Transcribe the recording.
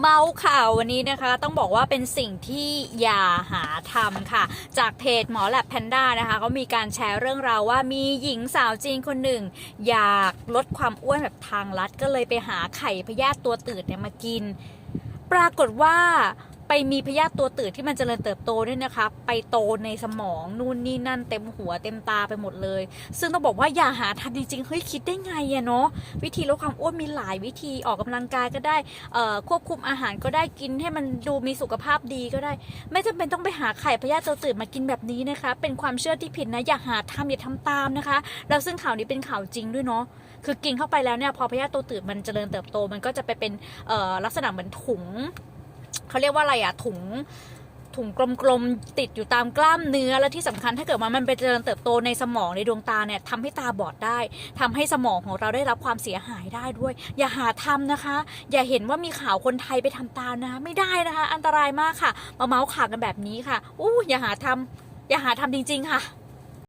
เมาส์ข่าววันนี้นะคะต้องบอกว่าเป็นสิ่งที่อย่าหาทำค่ะ จากเพจหมอแลบแพนด้านะคะเขามีการแชร์เรื่องราวว่ามีหญิงสาวจีนคนหนึ่ง อยากลดความอ้วนแบบทางลัดก็เลยไปหาไข่พยาธิตัวตืดเนี่ยมากิน ปรากฏว่า ไปมีพยาธิตัวตืดที่มันเจริญเติบโตด้วยนะคะ ไปโตในสมองนู่นนี่นั่นเต็มหัวเต็มตาไปหมดเลย ซึ่งต้องบอกว่าอย่าหาทำจริงๆเฮ้ยคิดได้ไงอะเนาะวิธีลดความอ้วนมีหลายวิธีออกกำลังกายก็ได้ควบคุมอาหารก็ได้กินให้มันดูมีสุขภาพดีก็ได้ ไม่จำเป็นต้องไปหาไข่พยาธิตัวตืดมากินแบบนี้นะคะ เป็นความเชื่อที่ผิดนะอย่าหาทำอย่าทำตามนะคะ แล้วซึ่งข่าวนี้เป็นข่าวจริงด้วยเนาะคือกินเข้าไปแล้วเนี่ยพอพยาธิตัวตืดมันเจริญเติบโตมันก็จะไปเป็นลักษณะเหมือนถุง เขาเรียกว่าอะไรอะถุงถุงกลมๆ ติดอยู่ตามกล้ามเนื้อและที่สำคัญถ้าเกิดว่ามันไปเจริญเติบโตในสมองในดวงตาเนี่ยทำให้ตาบอดได้ทำให้สมองของเราได้รับความเสียหายได้ด้วย อย่าหาทำนะคะ อย่าเห็นว่ามีข่าวคนไทยไปทำตานะ ไม่ได้นะคะ อันตรายมากค่ะ มาเมาส์ข่าวกันแบบนี้ค่ะอู้อย่าหาทำอย่าหาทำจริง ๆ ค่ะ